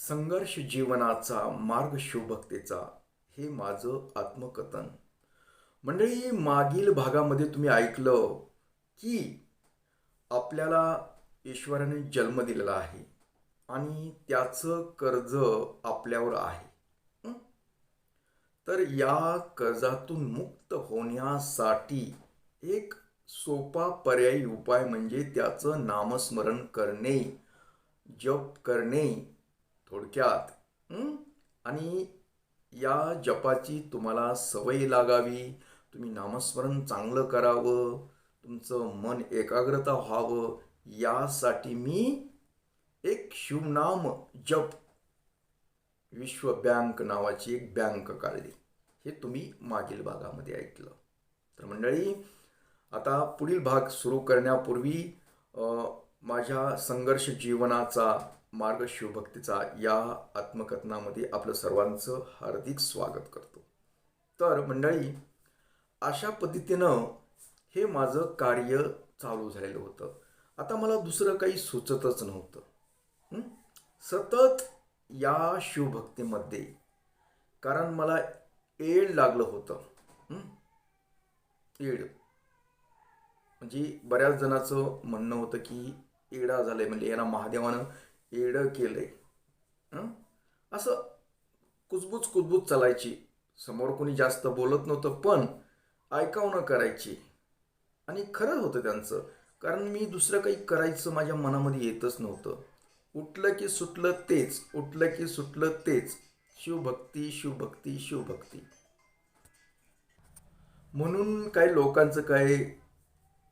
संघर्ष जीवनाचा मार्ग शिवभक्तीचा हे माझं आत्मकथन. मंडळी मागील भागामध्ये तुम्ही ऐकलं की आपल्याला ईश्वराने जन्म दिलेला आहे आणि त्याचं कर्ज आपल्यावर आहे. तर या कर्जातून मुक्त होण्यासाठी एक सोपा पर्यायी उपाय म्हणजे त्याचं नामस्मरण करणे जप करणे थोडक्यात आणि या जपाची तुम्हाला सवय लागावी. तुम्ही नामस्मरण चांगलं करावं. तुमचं मन एकाग्रता व्हावं. यासाठी मी एक शिवनाम जप विश्व बँक नावाची एक बँक काढली. हे तुम्ही मागील भागामध्ये ऐकलं. तर मंडळी आता पुढील भाग सुरू करण्यापूर्वी माझ्या संघर्ष जीवनाचा मार्ग शिवभक्तीचा या आत्मकथनामध्ये आपलं सर्वांचं हार्दिक स्वागत करतो. तर मंडळी अशा पद्धतीनं हे माझं कार्य चालू झालेलं होतं. आता मला दुसरं काही सुचतच नव्हतं. सतत या शिवभक्तीमध्ये कारण मला एड लागलं होतं. हं? एड. म्हणजे बऱ्याच जणाचं म्हणणं होतं की एडा झालंय म्हणजे यांना महादेवानं एड केलंय. हं? असं कुजबूज कुजबूज चालायची. समोर कोणी जास्त बोलत नव्हतं पण ऐकावणं करायची. आणि खरं होतं त्यांचं. कारण मी दुसरं काही करायचं माझ्या मनामध्ये येतच नव्हतं. उठलं की सुटलं तेच. उठलं की सुटलं तेच. शिवभक्ती शिवभक्ती शिवभक्ती. म्हणून काही लोकांचं काही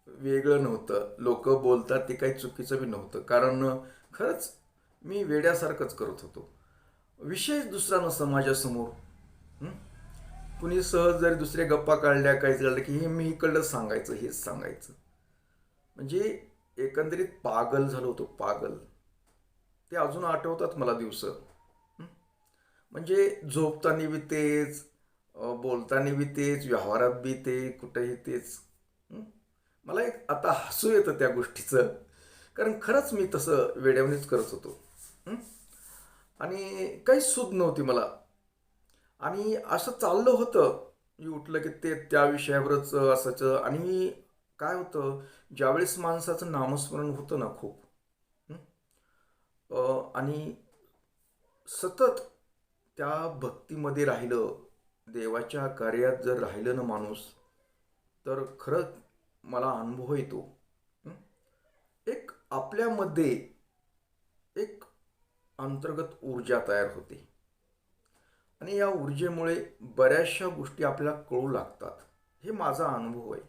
वेगळं नव्हतं. लोक बोलतात ते काही चुकीचं बी नव्हतं. कारण खरंच मी वेड्यासारखंच करत होतो. विशेष दुसरा नसता माझ्यासमोर कुणी सहज जरी दुसऱ्या गप्पा काढल्या काही झालं की हे मी इकडलं सांगायचं हेच सांगायचं. म्हणजे एकंदरीत पागल झालो होतो पागल. ते अजून आठवतात मला दिवस. म्हणजे झोपताना बी तेच बोलताना बी तेच व्यवहारात बी ते कुठेही तेच. मला एक आता हसू येतं त्या गोष्टीचं. कारण खरंच मी तसं वेड्यावणीच करत होतो. आणि काही सूद नव्हती मला. आणि असं चाललं होतं. मी उठलं की ते त्या विषयावरच असायचं. आणि काय होतं ज्यावेळेस माणसाचं नामस्मरण होतं ना खूप आणि सतत त्या भक्तीमध्ये राहिलं देवाच्या कार्यात जर राहिलं ना माणूस तर खरंच मला अनुभव येतो. एक आपल्यामध्ये एक अंतर्गत ऊर्जा तयार होते. आणि या ऊर्जेमुळे बऱ्याचशा गोष्टी आपल्याला कळू लागतात. हे माझा अनुभव आहे.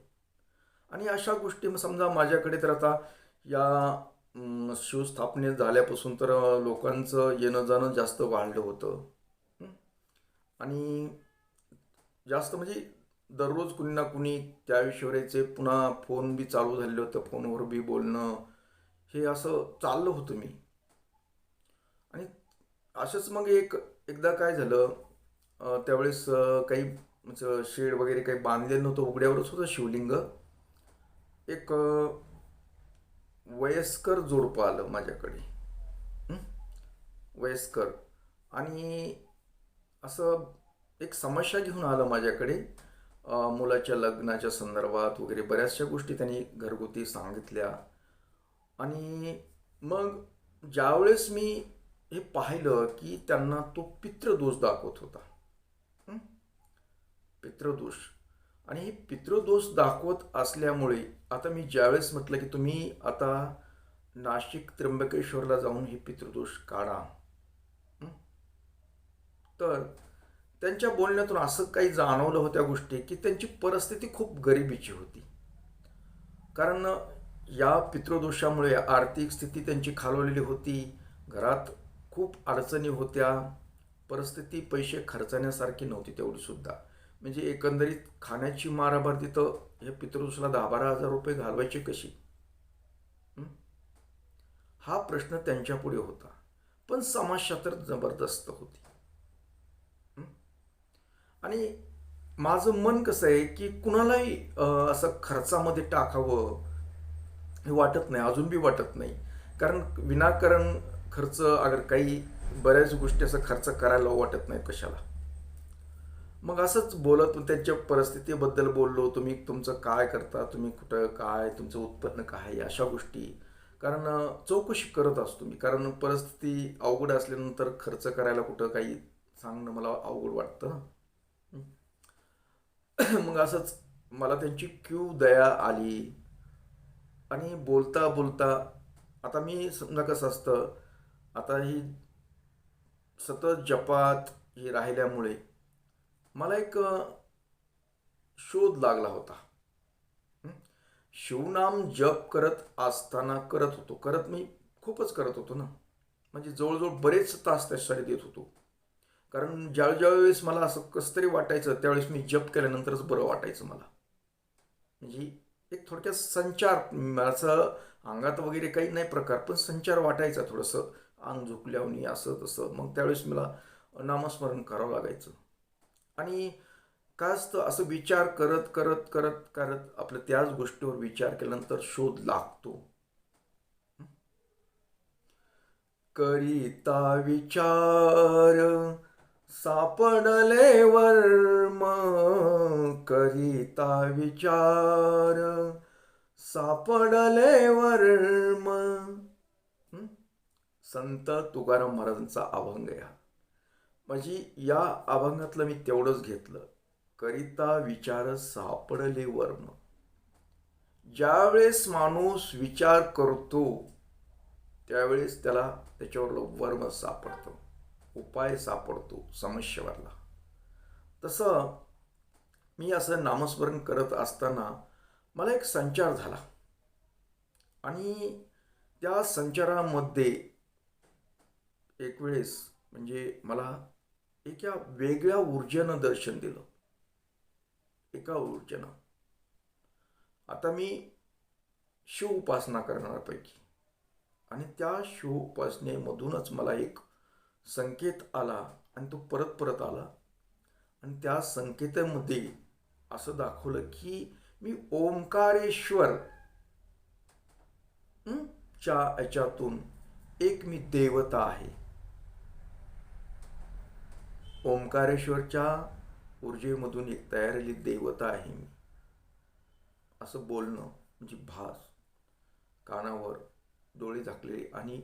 आणि अशा गोष्टी समजा माझ्याकडे तर आता या अं, शिवस्थापने झाल्यापासून तर लोकांचं येणं जाणं जास्त वाढलं होतं. आणि जास्त म्हणजे दररोज कुणी ना कुणी त्या विषयावरचे पुन्हा फोन बी चालू झालेलं होतं फोनवर बी बोलणं. हे असं चाललं होतं मी. असंच मग एक एकदा काय झालं त्यावेळेस काही म्हणजे शेड वगैरे काही बांधलेलं नव्हतं उघड्यावरच होतं शिवलिंग. एक वयस्कर जोडपं आलं माझ्याकडे. वयस्कर. आणि असं एक समस्या घेऊन आलं माझ्याकडे. मुलाच्या लग्नाच्या संदर्भात वगैरे बऱ्याचशा गोष्टी त्यांनी घरगुती सांगितल्या. आणि मग ज्यावेळेस मी हे पाहिलं की त्यांना तो पितृदोष दाखवत होता. पितृदोष. आणि हे पितृदोष दाखवत असल्यामुळे आता मी ज्यावेळेस म्हटलं की तुम्ही आता नाशिक त्र्यंबकेश्वरला जाऊन हे पितृदोष काढा. तर त्यांच्या बोलण्यातून असं काही जाणवलं होत्या गोष्टी की त्यांची परिस्थिती खूप गरिबीची होती. कारण या पितृदोषामुळे आर्थिक स्थिती त्यांची खालवलेली होती. घरात खूप अडचणी होत्या. परिस्थिती पैसे खर्चण्यासारखी नव्हती तेवढी सुद्धा. म्हणजे एकंदरीत खाण्याची मारामार तिथं हे पितृसला दहा बारा हजार रुपये घालवायचे कशी हा? प्रश्न त्यांच्यापुढे होता. पण समाजशास्त्र जबरदस्त होती. आणि माझं मन कसं आहे की कुणालाही असं खर्चामध्ये टाकावं हे वाटत नाही अजून बी वाटत नाही. कारण विनाकारण खर्च अगर काही बऱ्याच गोष्टी असं खर्च करायला वाटत नाही कशाला. मग असंच बोलत त्यांच्या परिस्थितीबद्दल बोललो तुम्ही तुमचं काय करता तुम्ही कुठं काय तुमचं उत्पन्न काय आहे, अशा गोष्टी. कारण चौकशी करत असतो मी. कारण परिस्थिती अवघड असल्यानंतर खर्च करायला कुठं काही सांगणं मला अवघड वाटतं. मग असंच मला त्यांची क्यू दया आली. आणि बोलता बोलता आता मी समजा कसं असतं आता ही सतत जपात ही राहिल्यामुळे मला एक शोध लागला होता. शिवनाम जप करत असताना करत होतो. करत मी खूपच करत होतो ना. म्हणजे जवळजवळ बरेच तास त्याच्यासाठी देत होतो. कारण ज्या ज्यावेळेस मला असं कसं तरी वाटायचं त्यावेळेस मी जप केल्यानंतरच बरं वाटायचं मला. म्हणजे एक थोडक्यात संचार माझं अंगात वगैरे काही नाही प्रकार पण संचार वाटायचा थोडंसं. अंग झुकल्यावनी असं तसं. मग त्यावेळेस मला नामस्मरण करावं लागायचं. आणि काय असतं असं विचार करत करत करत करत आपलं त्याच गोष्टीवर विचार केल्यानंतर शोध लागतो. करिता विचार सापडले वर्म. करिता विचार सापडले वर्म. संत तुकाराम महाराजांचा अभंग आहे हा म्हणजे या अभंगातलं मी तेवढंच घेतलं. करिता विचार सापडले वर्म ज्यावेळेस माणूस विचार करतो त्यावेळेस त्याला त्याच्यावर वर्म सापडतं. उपाय सापडतो समस्येवरला. तसं मी असं नामस्मरण करत असताना मला एक संचार झाला. आणि त्या संचारामध्ये एक वेळेस म्हणजे मला एका वेगळ्या ऊर्जेनं दर्शन दिलं. एका ऊर्जेनं. आता मी शिव उपासना करणाऱ्यापैकी. आणि त्या शिव उपासनेमधूनच मला एक संकेत आला आणि तो परत परत आला. आणि त्या संकेतामध्ये असं दाखवलं की मी ओंकारेश्वर च्या याच्यातून एक मी देवता आहे. ओंकारेश्वरच्या ऊर्जेमधून एक तयार देवता आहे मी. असं बोलणं म्हणजे भास. कानावर डोळे झाकलेले आणि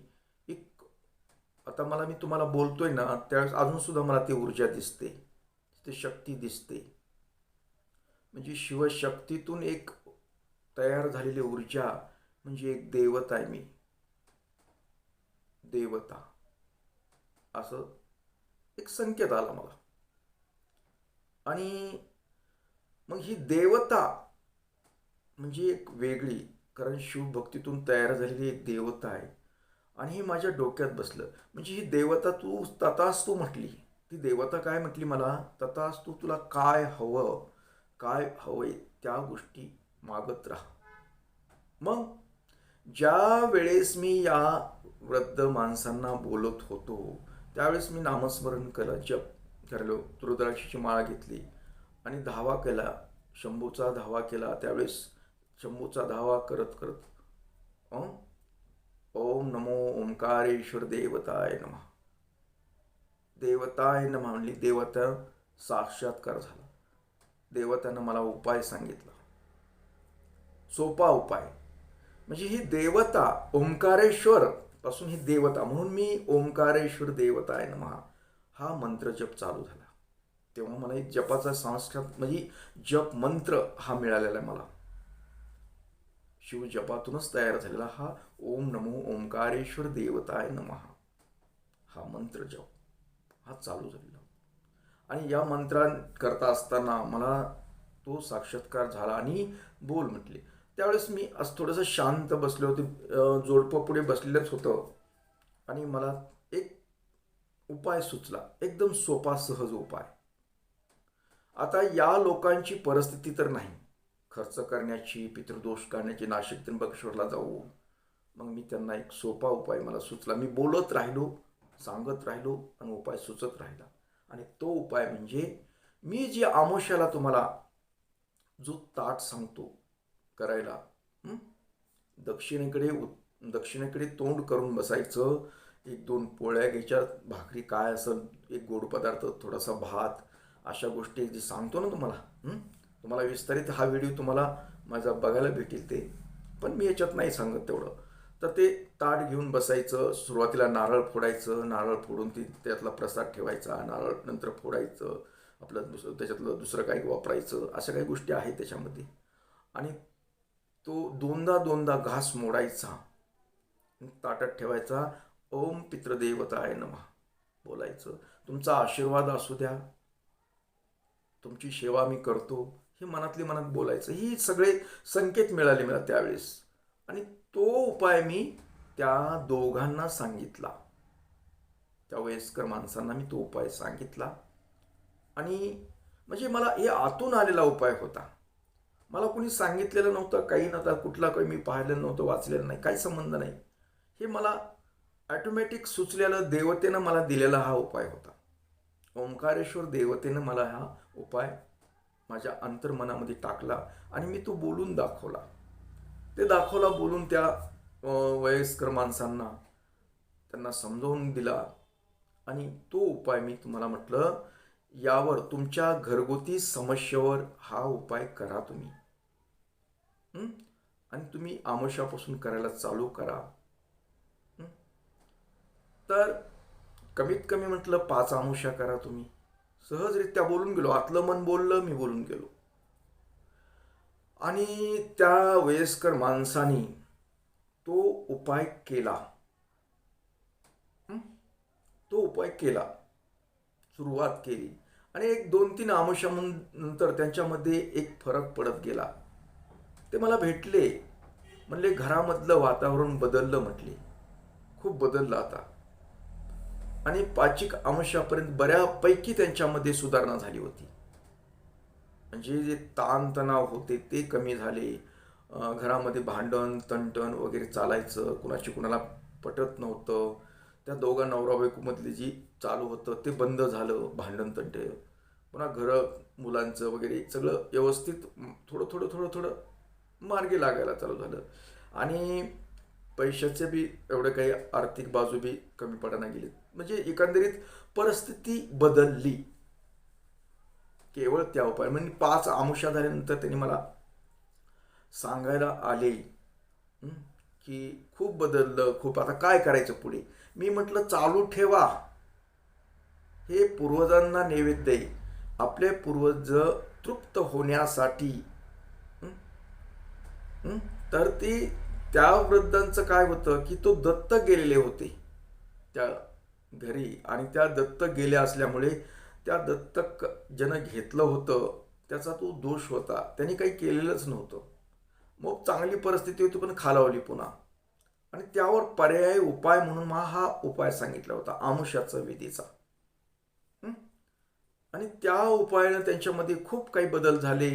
एक आता मला मी तुम्हाला बोलतोय ना त्यावेळेस अजूनसुद्धा मला ती ऊर्जा दिसते. ते शक्ती दिसते. म्हणजे शिवशक्तीतून एक तयार झालेली ऊर्जा म्हणजे एक देवता आहे मी. देवता. असं एक संकेत आला मला. आणि मग ही देवता म्हणजे एक वेगळी कारण शिवभक्तीतून तयार झालेली एक देवता आहे. आणि हे माझ्या डोक्यात बसलं. म्हणजे ही देवता तू ततास्तू म्हटली. ती देवता काय म्हटली मला? तथास्तू तुला काय हवं? काय हवंय? त्या गोष्टी मागत राहा. मग ज्या वेळेस मी या वृद्ध माणसांना बोलत होतो त्यावेळेस मी नामस्मरण केलं जप करलो रुद्राक्षीची माळा घेतली आणि धावा केला. शंभूचा धावा केला. त्यावेळेस शंभूचा धावा करत करत ओम नमो ओंकारेश्वर देवताय नम. देवताय नम म्हणली देवता साक्षात्कार झाला. देवतानं मला उपाय सांगितला. सोपा उपाय. म्हणजे ही देवता ओंकारेश्वर पासून ही देवता म्हणून मी ओंकारेश्वर देवता आहे महा हा मंत्र जप चालू झाला. तेव्हा मला एक जपाचा संस्कार म्हणजे जप मंत्र हा मिळालेला आहे मला. शिव जपातूनच तयार झालेला हा ओम नमो ओंकारेश्वर देवताय नमहा हा मंत्र जप. हा चालू झालेला. आणि या मंत्रां करता असताना मला तो साक्षात्कार झाला आणि बोल म्हटले. त्यावेळेस मी असं थोडंसं शांत बसले होते. अं, जोडपं पुढे बसलेलंच होतं. आणि मला एक उपाय सुचला. एकदम सोपा सहज उपाय. आता या लोकांची परिस्थिती तर नाही. खर्च करण्याची पितृदोष काढण्याची नाशिक त्र्यंबकेश्वरला जाऊ. मग मी त्यांना एक सोपा उपाय मला सुचला. मी बोलत राहिलो सांगत राहिलो आणि उपाय सुचत राहिला. आणि तो उपाय म्हणजे मी जी आमोशाला तुम्हाला जो ताट सांगतो करायला. दक्षिणेकडे उ दक्षिणेकडे तोंड करून बसायचं. एक दोन पोळ्या घ्यायच्या. भाकरी काय असं एक गोड पदार्थ थोडासा भात अशा गोष्टी जे सांगतो ना तुम्हाला. तुम्हाला विस्तारित हा व्हिडिओ तुम्हाला माझा बघायला भेटेल ते. पण मी याच्यात नाही सांगत तेवढं. तर ते ताट घेऊन बसायचं. सुरुवातीला नारळ फोडायचं. नारळ फोडून ती त्यातला प्रसाद ठेवायचा. नारळ नंतर फोडायचं. आपलं दुसरं त्याच्यातलं दुसरं काही वापरायचं. अशा काही गोष्टी आहेत त्याच्यामध्ये. आणि तो दोनदा दोनदा घास मोडायचा. ताटात ठेवायचा. ओम पितृदेवताय नमः बोलायचं. तुमचा आशीर्वाद असू द्या. तुमची सेवा मी करतो. हे मनातली मनात बोलायचं. ही सगळे संकेत मिळाले मला त्यावेळेस. आणि तो उपाय मी त्या दोघांना सांगितला. त्या वयस्कर माणसांना मी तो उपाय सांगितला. आणि म्हणजे मला हे आतून आलेला उपाय होता. मला कोणी सांगितलेलं नव्हतं काही नव्हतं कुठला काही मी पाहिलेलं नव्हतं वाचलेलं नाही काही संबंध नाही. हे मला ॲटोमॅटिक सुचलेलं देवतेनं मला दिलेला हा उपाय होता. ओंकारेश्वर देवतेनं मला हा उपाय माझ्या अंतर्मनामध्ये टाकला आणि मी तो बोलून दाखवला. ते दाखवला बोलून त्या वयस्कर माणसांना त्यांना समजावून दिला आणि तो उपाय मी तुम्हाला म्हटलं यावर तुमच्या घरगुती समस्येवर हा उपाय करा तुम्ही. आणि तुम्ही आमोशापासून करायला चालू करा. तर कमीत कमी म्हटलं पाच आमुषा करा तुम्ही. सहजरित्या बोलून गेलो. आतलं मन बोललं मी बोलून गेलो. आणि त्या वयस्कर माणसाने तो उपाय केला. तो उपाय केला. सुरुवात केली. आणि एक दोन तीन आमुषानंतर त्यांच्यामध्ये एक फरक पडत गेला. ते मला भेटले. म्हणले घरामधलं वातावरण बदललं म्हटले. खूप बदललं आता. आणि पाचिक आमशापर्यंत बऱ्यापैकी त्यांच्यामध्ये सुधारणा झाली होती. म्हणजे जे ताणतणाव होते ते कमी झाले. घरामध्ये भांडण तंटण वगैरे चालायचं. कुणाची कुणाला पटत नव्हतं. त्या दोघा नवरा बायकोमधले जी चालू होतं ते बंद झालं भांडण तंटे. पुन्हा घरं मुलांचं वगैरे सगळं व्यवस्थित थोडं थोडं थोडं थोडं मार्गी लागायला चालू झालं. आणि पैशाचे बी एवढे काही आर्थिक बाजू बी कमी पडायला गेली म्हणजे एकंदरीत परिस्थिती बदलली. केवळ त्या उपाय म्हणजे पाच आमुषा झाल्यानंतर त्यांनी मला सांगायला आले की खूप बदललं खूप आता काय करायचं पुढे? मी म्हटलं चालू ठेवा. हे पूर्वजांना नैवेद्य आहे. आपले पूर्वज तृप्त होण्यासाठी तर ती त्या वृद्धांचं काय होतं की तो दत्त गेलेले होते त्या घरी आणि त्या दत्त गेल्या असल्यामुळे त्या दत्तक ज्यानं घेतलं होतं त्याचा तो दोष होता. त्यांनी काही केलेलंच नव्हतं. मग चांगली परिस्थिती होती पण खालावली पुन्हा. आणि त्यावर पर्यायी उपाय म्हणून मला हा उपाय सांगितला होता आमुष्याचा विधीचा. आणि त्या उपायानं त्यांच्यामध्ये खूप काही बदल झाले.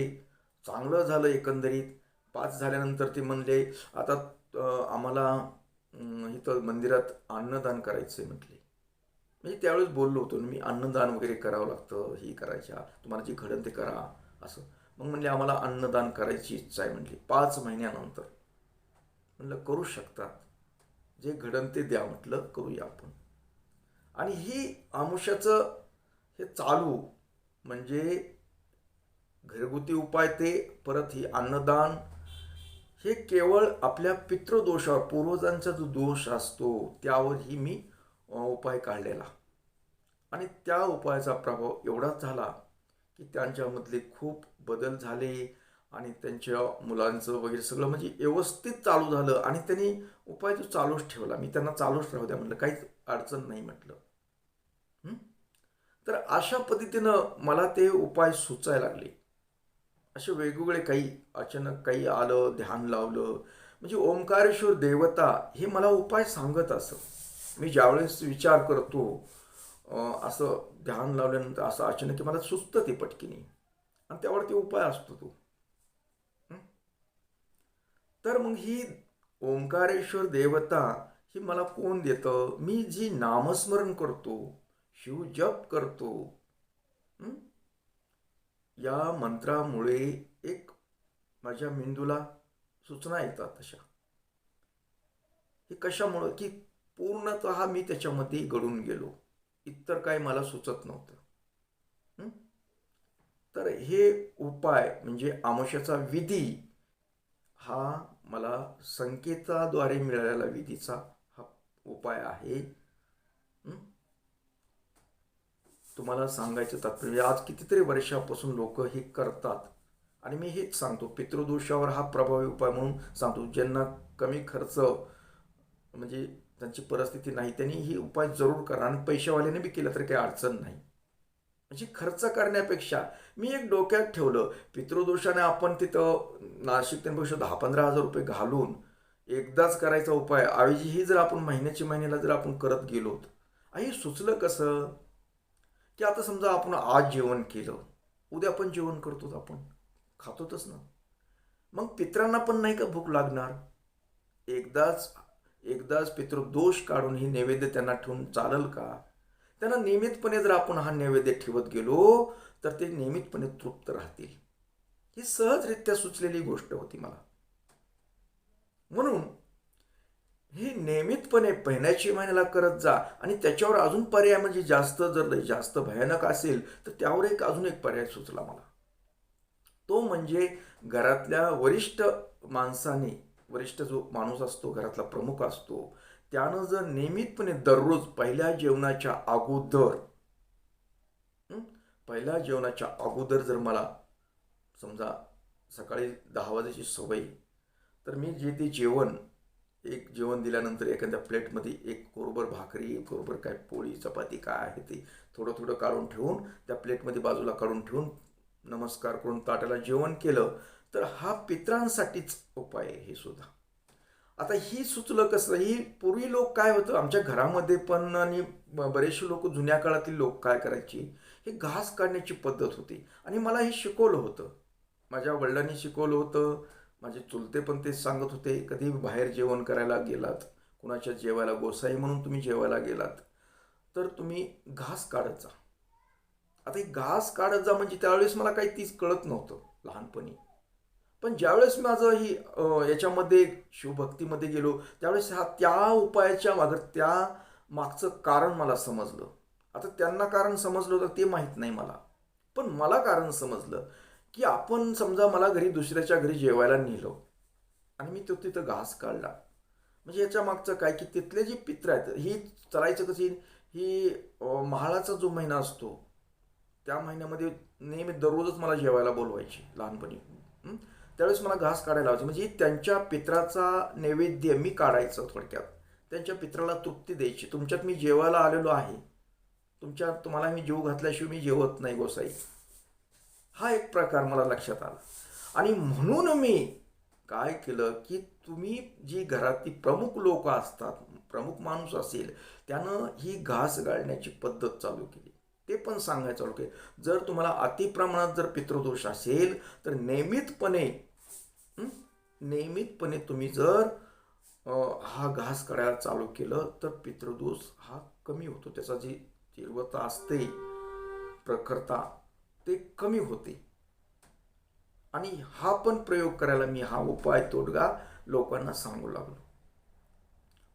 चांगलं झालं एकंदरीत. पाच झाल्यानंतर ते म्हणले आता आम्हाला इथं मंदिरात अन्नदान करायचं आहे म्हटले. म्हणजे त्यावेळेस बोललो होतो मी अन्नदान वगैरे करावं लागतं ही करायच्या तुम्हाला जे घडन ते करा असं. मग म्हणले आम्हाला अन्नदान करायची इच्छा आहे म्हटली. पाच महिन्यानंतर. म्हणलं करू शकतात. जे घडन ते द्या म्हटलं करूया आपण. आणि ही आमुष्याचं हे चालू म्हणजे घरगुती उपाय ते परत ही अन्नदान हे केवळ आपल्या पितृदोषावर पूर्वजांचा जो दोष असतो त्यावरही मी उपाय काढलेला. आणि त्या उपायाचा प्रभाव एवढाच झाला की त्यांच्यामधले खूप बदल झाले आणि त्यांच्या मुलांचं वगैरे सगळं म्हणजे व्यवस्थित चालू झालं आणि त्यांनी उपाय तो चालूच ठेवला. मी त्यांना चालूच राहू द्या म्हटलं काहीच अडचण नाही म्हटलं. तर अशा पद्धतीनं मला ते उपाय सुचायला लागले. असे वेगवेगळे काही अचानक काही आलं ध्यान लावलं. म्हणजे ओंकारेश्वर देवता हे मला उपाय सांगत असं. मी ज्यावेळेस विचार करतो असं ध्यान लावल्यानंतर असं अचानक की मला सुचतं ते पटकीने. आणि त्यावर ते उपाय असतो तो. तर मग ही ओंकारेश्वर देवता ही मला कोण देतं? मी जी नामस्मरण करतो शिवजप करतो या मंत्रामुळे एक माझ्या मेंदूला सूचना येतात तशा हे कशामुळं? की पूर्णतः मी त्याच्यामध्ये घडून गेलो. इतर काय मला सुचत नव्हतं. तर हे उपाय म्हणजे आमशाचा विधी हा मला संकेताद्वारे मिळालेला विधीचा हा उपाय आहे. तुम्हाला सांगायचं तात्पर्य आज कितीतरी वर्षापासून लोक हे करतात. आणि मी हेच सांगतो पितृदोषावर हा प्रभावी उपाय म्हणून सांगतो ज्यांना कमी खर्च म्हणजे त्यांची परिस्थिती नाही त्यांनी ही उपाय जरूर करा. आणि पैशावाल्याने बी केलं तर काही अडचण नाही. म्हणजे खर्च करण्यापेक्षा मी एक डोक्यात ठेवलं पितृदोषाने आपण तिथं नाशिक त्यांपेक्षा दहा पंधरा हजार रुपये घालून एकदाच करायचा उपाय ऐवजी ही जर आपण महिन्याच्या महिन्याला जर आपण करत गेलो आई सुचलं कसं? की आता समजा आपण आज जेवण केलं उद्या पण जेवण करतोच आपण खातोतच ना. मग पित्रांना पण नाही का भूक लागणार? एकदाच एकदाच पितृदोष काढून ही नैवेद्य त्यांना ठेवून चालेल का? त्यांना नियमितपणे जर आपण हा नैवेद्य ठेवत गेलो तर ते नियमितपणे तृप्त राहतील. ही सहजरित्या सुचलेली गोष्ट होती मला. म्हणून हे नियमितपणे पहिल्याची महिन्याला करत जा आणि त्याच्यावर अजून पर्याय म्हणजे जास्त जर जास्त भयानक असेल तर त्यावर एक अजून एक पर्याय सुचला मला. तो म्हणजे घरातल्या वरिष्ठ माणसाने वरिष्ठ जो माणूस असतो घरातला प्रमुख असतो त्यानं जर नियमितपणे दररोज पहिल्या जेवणाच्या अगोदर पहिल्या जेवणाच्या अगोदर जर मला समजा सकाळी दहा वाजायची सवय तर मी जे ते जेवण एक जेवण दिल्यानंतर एखाद्या प्लेटमध्ये एक कोरभर भाकरी एक कोरभर काय पोळी चपाती काय आहे ते थोडं थोडं काढून ठेवून त्या प्लेटमध्ये बाजूला काढून ठेवून नमस्कार करून ताटाला जेवण केलं तर हा पित्रांसाठीच उपाय आहे हे सुद्धा. आता ही सुचलं कसं? ही पूर्वी लोक काय होतं? आमच्या घरामध्ये पण आणि बरेचसे लोक जुन्या काळातील लोक काय करायची? हे घास काढण्याची पद्धत होती. आणि मला हे शिकवलं होतं. माझ्या वडिलांनी शिकवलं होतं. माझे चुलते पण ते सांगत होते. कधी बाहेर जेवण करायला गेलात? कुणाच्या जेवायला गोसाई म्हणून तुम्ही जेवायला गेलात? तर तुम्ही घास काढत जा. आता हे घास काढत जा म्हणजे त्यावेळेस मला काही तीच कळत नव्हतं लहानपणी. पण ज्यावेळेस माझं ही याच्यामध्ये शिवभक्तीमध्ये गेलो त्यावेळेस हा त्या उपायाच्या मागं त्या मागचं कारण मला समजलं. आता त्यांना कारण समजलं होतं ते माहीत नाही मला. पण मला कारण समजलं की आपण समजा मला घरी दुसऱ्याच्या घरी जेवायला नेलो आणि मी तो तिथं घास काढला. म्हणजे याच्या मागचं काय की तिथले जे पित्र आहेत ही चलायचं कशी ही महाळाचा जो महिना असतो त्या महिन्यामध्ये नेहमी दररोजच मला जेवायला बोलवायची लहानपणी. त्यावेळेस मला घास काढायला लावायची. म्हणजे त्यांच्या पित्राचा नैवेद्य मी काढायचं थोडक्यात. त्यांच्या पित्राला तृप्ती द्यायची. तुमच्यात मी जेवायला आलेलो आहे. तुमच्या तुम्हाला मी जीव घातल्याशिवाय मी जेवत नाही गोसाई. हा एक प्रकार मला लक्षात आला. आणि म्हणून मी काय केलं की तुम्ही जी घरातली प्रमुख लोक असतात प्रमुख माणूस असेल त्यानं ही घास गाळण्याची पद्धत चालू केली. ते पण सांगायचं चालू केलं जर तुम्हाला अतिप्रमाणात जर पितृदोष असेल तर नियमितपणे नियमितपणे तुम्ही जर हा घास करायला चालू केलं तर पितृदोष हा कमी होतो. त्याचा जी तीव्रता असते प्रखरता ते कमी होते. आणि हा पण प्रयोग करायला मी हा उपाय तोडगा लोकांना सांगू लागलो.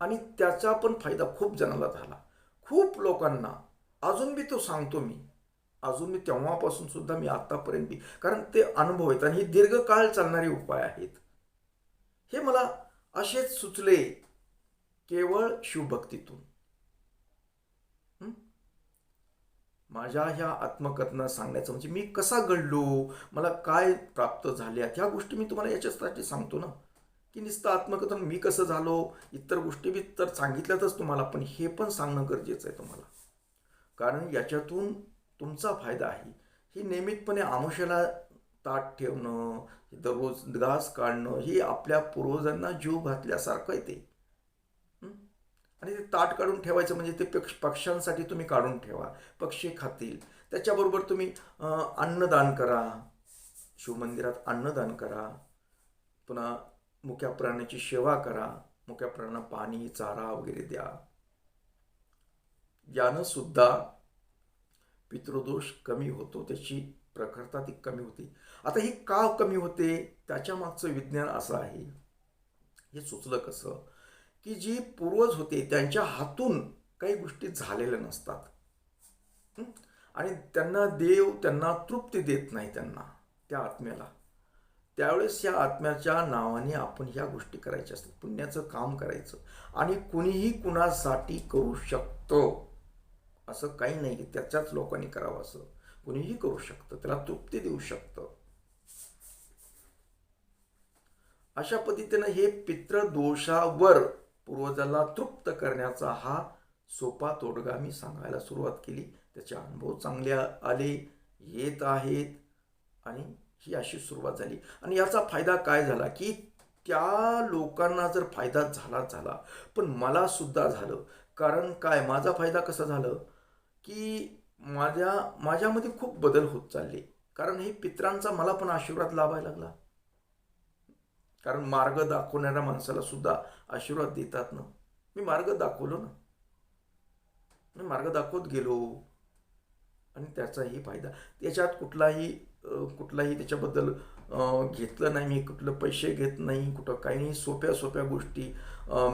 आणि त्याचा पण फायदा खूप जणाला झाला. खूप लोकांना अजून बी तो सांगतो मी अजून मी तेव्हापासून सुद्धा मी आतापर्यंत बी कारण ते अनुभव आहेत आणि हे दीर्घकाळ चालणारे उपाय आहेत. हे मला असेच सुचले केवळ शिवभक्तीतून. माझ्या ह्या आत्मकथना सांगण्याचं म्हणजे मी कसा घडलो मला काय प्राप्त झाल्या ह्या गोष्टी मी तुम्हाला याच्यासाठी सांगतो ना. की नुसतं आत्मकथन मी कसं झालो इतर गोष्टी बी तर सांगितल्यातच तुम्हाला पण हे पण सांगणं गरजेचं आहे तुम्हाला. कारण याच्यातून तुमचा फायदा आहे. ही नियमितपणे आमुष्याला ताट ठेवणं दररोज घास काढणं हे आपल्या पूर्वजांना जीव घातल्यासारखं येते आणि ते ताट काढून ठेवायचं म्हणजे ते पक्ष पक्ष्यांसाठी तुम्ही काढून ठेवा. पक्षी खातील. त्याच्याबरोबर तुम्ही अन्नदान करा. शिवमंदिरात अन्नदान करा. पुन्हा मुक्या प्राण्याची सेवा करा. मुक्या प्राण्यांना पाणी चारा वगैरे द्या. यानं सुद्धा पितृदोष कमी होतो त्याची प्रखरता ती कमी होते. आता ही का कमी होते? त्याच्या मागचं विज्ञान असं आहे. हे सुचलं कसं? की जी पूर्वज होते त्यांच्या हातून काही गोष्टी झालेल्या नसतात. आणि त्यांना देव त्यांना तृप्ती देत नाही त्यांना त्या आत्म्याला. त्यावेळेस या आत्म्याच्या नावाने आपण ह्या गोष्टी करायच्या असतात. पुण्याचं काम करायचं. आणि कुणीही कुणासाठी करू शकतो. असं काही नाही की त्याच्याच लोकांनी करावं असं. कुणीही करू शकतं. त्याला तृप्ती देऊ शकतं. अशा पद्धतीनं हे पितृदोषावर पूर्वजाला तृप्त करण्याचा हा सोपा तोडगा मी सांगायला सुरुवात केली. त्याचे अनुभव चांगले आले येत आहेत आणि ही अशी सुरुवात झाली. आणि याचा फायदा काय झाला की त्या लोकांना जर फायदा झाला झाला. पण मला सुद्धा झालं. कारण काय? माझा फायदा कसा झालं? की माझ्या माझ्यामध्ये खूप बदल होत चालले. कारण हे पित्रांचा मला पण आशीर्वाद लाभायला लागला. कारण मार्ग दाखवणाऱ्या माणसाला सुद्धा आशीर्वाद देतात ना. मी मार्ग दाखवलो ना. मी मार्ग दाखवत गेलो. आणि त्याचाही फायदा. त्याच्यात कुठलाही कुठलाही त्याच्याबद्दल घेतलं नाही मी कुठलं पैसे घेत नाही कुठं काही नाही सोप्या सोप्या गोष्टी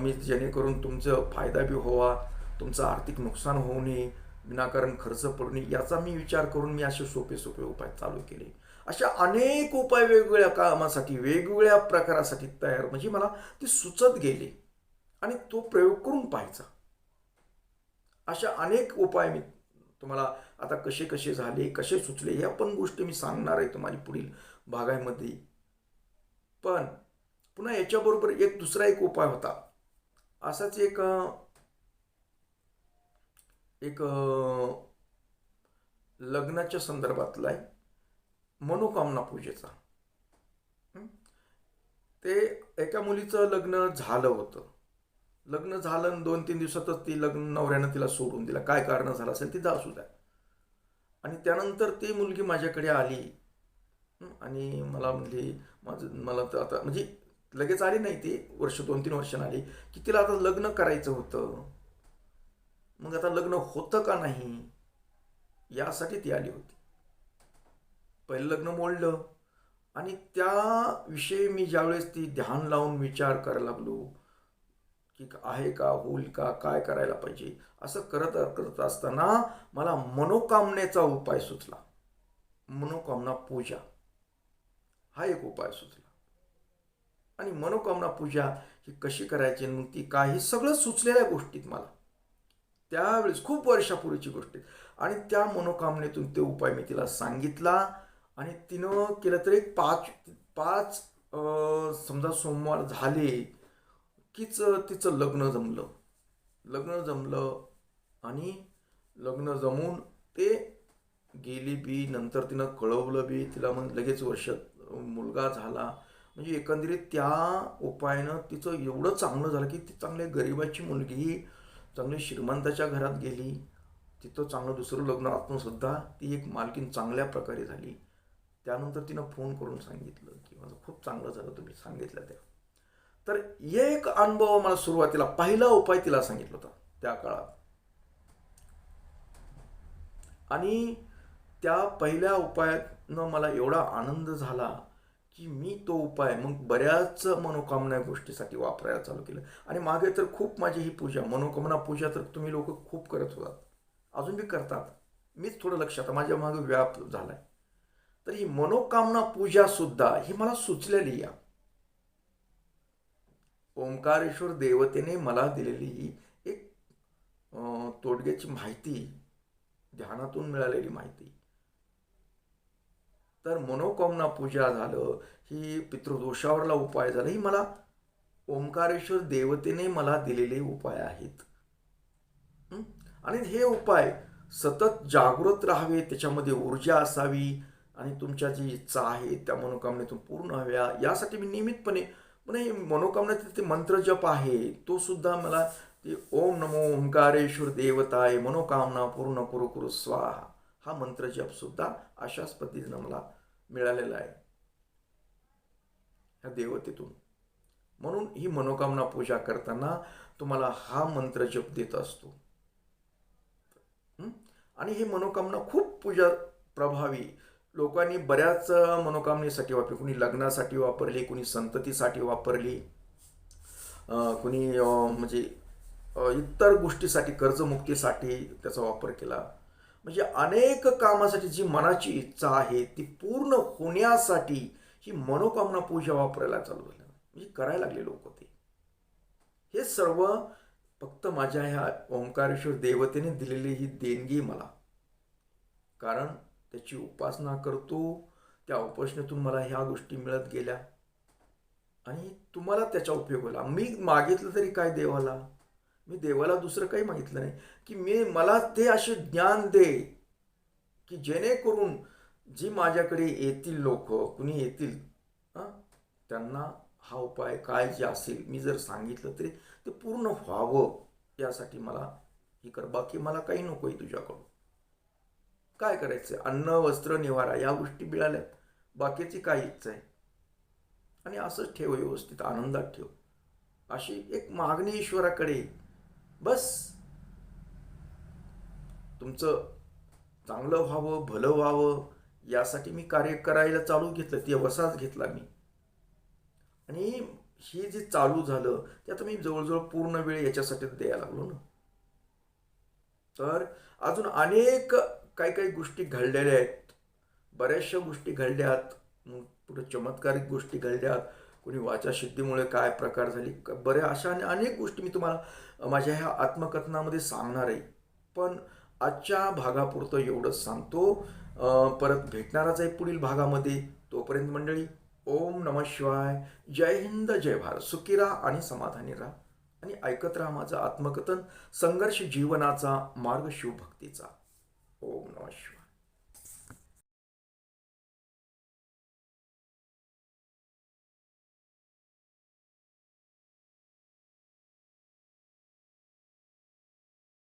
मी जेणेकरून तुमचं फायदा बी व्हावा तुमचं आर्थिक नुकसान होऊ नये विनाकारण खर्च पडू नये याचा मी विचार करून मी असे सोपे सोपे उपाय चालू केले. अशा अनेक उपाय वेगवेगळ्या कामासाठी वेगवेगळ्या प्रकारासाठी तयार. म्हणजे मला ते सुचत गेले आणि तो प्रयोग करून पाहायचा. अशा अनेक उपाय मी तुम्हाला आता कसे कसे झाले कसे सुचले ह्या पण गोष्टी मी सांगणार आहे तुम्हाला पुढील भागामध्ये. पण पुन्हा याच्याबरोबर एक दुसरा एक उपाय होता. असाच एक एक लग्नाच्या संदर्भातला आहे मनोकामना पूजेचा. ते एका मुलीचं लग्न झालं होतं. लग्न झालं आणि दोन तीन दिवसातच ती लग्न नवऱ्यानं तिला सोडून दिला. काय कारण झालं असेल ती जा द्या. आणि त्यानंतर ती मुलगी माझ्याकडे आली. आणि मला म्हणली माझं मला तर आता म्हणजे लगेच आली नाही ती वर्ष दोन तीन वर्षानं आली की तिला आता लग्न करायचं होतं. मग आता लग्न होतं का नाही यासाठी ती आली होती. पहिलं लग्न मोडलं आणि त्याविषयी मी ज्यावेळेस ती ध्यान लावून विचार करायला लागलो की आहे का होईल का काय करायला पाहिजे असं करत करत असताना मला मनोकामनेचा उपाय सुचला. मनोकामना पूजा. हा एक उपाय सुचला. आणि मनोकामना पूजा ही कशी करायची मग ती काही सगळं सुचलेल्या गोष्टीत मला. त्यावेळेस खूप वर्षापूर्वीची गोष्ट आहे. आणि त्या मनोकामनेतून ते उपाय मी तिला सांगितला. आणि तिनं केलं तर एक पाच पाच समजा सोमवार झाले कीच तिचं लग्न जमलं. लग्न जमलं आणि लग्न जमून ते गेली बी नंतर तिनं कळवलं बी तिला मग लगेच वर्ष मुलगा झाला. म्हणजे एकंदरीत त्या उपायानं तिचं एवढं चांगलं झालं की ती चांगल्या गरिबाची मुलगी चांगली श्रीमंताच्या घरात गेली तिथं चांगलं दुसरं लग्न आतून सुद्धा ती एक मालकीन चांगल्या प्रकारे झाली. त्यानंतर तिनं फोन करून सांगितलं की माझं खूप चांगलं झालं तुम्ही सांगितलं त्या. तर एक अनुभव मला सुरुवातीला पहिला उपाय तिला सांगितला होता त्या काळात. आणि त्या पहिल्या उपायातनं मला एवढा आनंद झाला की मी तो उपाय मग बऱ्याच मनोकामना गोष्टीसाठी वापरायला चालू केलं. आणि मागे तर खूप माझी ही पूजा मनोकामना पूजा तर तुम्ही लोक खूप करत होतात. अजून बी करतात. मीच थोडं लक्षात माझ्या मागे व्याप झाला आहे तर ही मनोकामना पूजा सुद्धा ही मला सुचलेली या. ओंकारेश्वर देवतेने मला दिलेली ही एक तोडग्याची माहिती ध्यानातून मिळालेली माहिती. तर मनोकामना पूजा झालं ही पितृदोषावरला उपाय झाला ही मला ओंकारेश्वर देवतेने मला दिलेले उपाय आहेत. आणि हे उपाय सतत जागृत राहावे त्याच्यामध्ये ऊर्जा असावी आणि तुमच्या जी इच्छा आहे त्या मनोकामनेतून पूर्ण हव्या यासाठी मी नियमितपणे पण हे ते मंत्र जप आहे तो सुद्धा मला ती ओम नमो ओंकारेश्वर देवताय मनोकामना पूर्ण कुरु कुरु स्वाहा. हा मंत्र जप सुद्धा अशाच पद्धतीनं मला मिळालेला आहे. ह्या देवतेतून. म्हणून ही मनोकामना पूजा करताना तुम्हाला हा मंत्र जप देत असतो. आणि ही मनोकामना खूप पूजा प्रभावी. लोकांनी बऱ्याच मनोकामनेसाठी वापरली. कुणी लग्नासाठी वापरली कुणी संततीसाठी वापरली कुणी म्हणजे इतर गोष्टीसाठी कर्जमुक्तीसाठी त्याचा वापर केला. म्हणजे अनेक कामासाठी जी मनाची इच्छा आहे ती पूर्ण होण्यासाठी ही मनोकामना पूजा वापरायला चालू झाली. म्हणजे करायला लागले लोक ते. हे सर्व फक्त माझ्या ह्या ओंकारेश्वर देवतेने दिलेली ही देणगी मला. कारण त्याची उपासना करतो त्या उपासनेतून मला ह्या गोष्टी मिळत गेल्या. आणि तुम्हाला त्याचा उपयोग होला. मी मागितलं तरी काय देवाला? मी देवाला दुसरं काही मागितलं नाही. की मी मला ते असे ज्ञान दे की जेणेकरून जी माझ्याकडे येतील लोक कुणी येतील त्यांना हा उपाय काय जे असेल मी जर सांगितलं तरी ते पूर्ण व्हावं यासाठी मला हे कर. बाकी मला काही नको आहे तुझ्याकडून. काय करायचं अन्न वस्त्र निवारा या गोष्टी मिळाल्यात. बाकीची काय इच्छा आहे. आणि असंच ठेव व्यवस्थित आनंदात ठेव. अशी एक मागणी ईश्वराकडे बस. तुमचं चांगलं व्हावं भलं व्हावं यासाठी मी कार्य करायला चालू घेतलं ते वसाच घेतला मी. आणि हे जे चालू झालं ते आता मी जवळजवळ पूर्ण वेळ याच्यासाठी द्यायला लागलो ना. तर अजून अनेक काही काही गोष्टी घडलेल्या आहेत. बऱ्याचशा गोष्टी घडल्यात. पुढे चमत्कारिक गोष्टी घडल्यात. कोणी वाचासिद्धीमुळे काय प्रकार झाली? बऱ्या अशा आणि अनेक गोष्टी मी तुम्हाला माझ्या ह्या आत्मकथनामध्ये सांगणार आहे पण आजच्या भागापुरतं एवढंच सांगतो. परत भेटणारच आहे पुढील भागामध्ये. तोपर्यंत मंडळी ओम नम शिवाय. जय हिंद जय भारत. सुखी राहा आणि समाधानी राहा. आणि ऐकत राहा माझं आत्मकथन संघर्ष जीवनाचा मार्ग शिवभक्तीचा. ओम नम शिवाय.